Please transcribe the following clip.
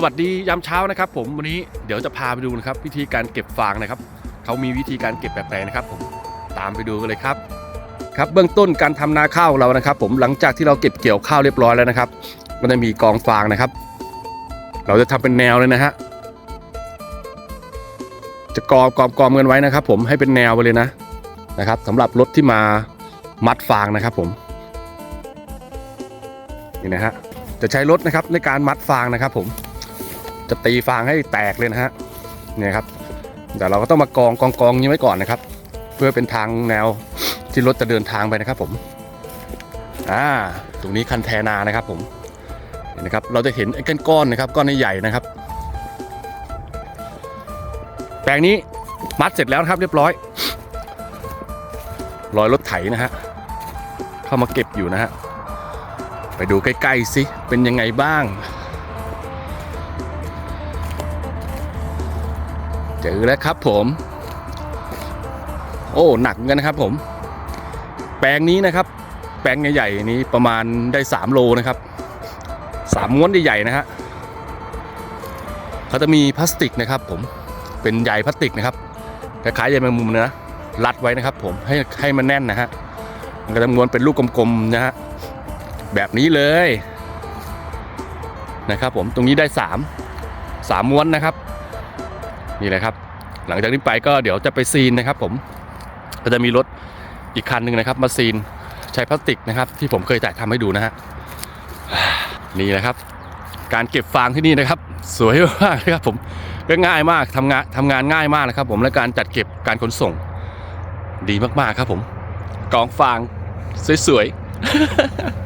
สวัสดียามเช้านะครับผมวันนี้เดี๋ยวจะพาไปดูนะครับวิธีการเก็บฟางนะครับเขามีวิธีการเก็บแบบไหนนะครับผมตามไปดูกันเลยครับครับเบื้องต้นการทำนาข้าวเรานะครับ ผมหลังจากที่เราเก็บเกี่ยวข้าวเรียบร้อยแล้วนะครับมันจะมีกองฟางนะครับ เราจะทำเป็นแนวเลยนะฮะจะกองกองกองกันไว้นะครับ ผมให้เป็นแนวไปเลยนะนะครับสำหรับรถที่มามัดฟางนะครับ ผมนี่นะฮะจะใช้รถนะครับในการมัดฟางนะครับ ผม จะตีฟางให้แตกเลยนะฮะเนี่ยครับแต่เราก็ต้องมากองกองกองนี้ไว้ก่อนนะครับ เพื่อเป็นทางแนวที่รถจะเดินทางไปนะครับ ผมอ่าตรงนี้คันแทนานะครับ ผมเห็นนะครับเราจะเห็นไอ้ก้อนๆนะครับ ก้อนใหญ่ๆนะครับ แปลงนี้มัดเสร็จแล้วนะครับ เรียบร้อยรอยรถไถนะฮะเข้ามาเก็บอยู่นะฮะไปดูใกล้ๆสิเป็นยังไงบ้าง เจอแล้วครับผม โอ้หนักเหมือนกันนะครับผม แปลงนี้นะครับ แปลงใหญ่ๆนี้ประมาณได้3โลนะครับสามม้วนใหญ่ๆนะฮะเขาจะมีพลาสติกนะครับ ผมเป็นใยพลาสติกนะครับคล้ายๆใยแมงมุมนะรัดไว้นะครับ ผมให้ให้มันแน่นนะฮะมันก็จะม้วนเป็นลูกกลมๆนะฮะแบบนี้เลยนะครับ ผมตรงนี้ได้3 3ม้วนนะครับ นี่แหละครับ หลังจากนี้ไปก็เดี๋ยวจะไปซีนนะครับ ผมก็จะมีรถอีกคันหนึ่งนะครับ มาซีนใช้พลาสติกนะครับ ที่ผมเคยถ่ายทำให้ดูนะฮะนี่แหละครับ การเก็บฟางที่นี่นะครับ สวยมากเลยครับผมก็ง่ายมากทำงานทำงานง่ายมากนะครับ ผมและการจัดเก็บการขนส่ง ดีมากๆครับผมกองฟางสวยๆ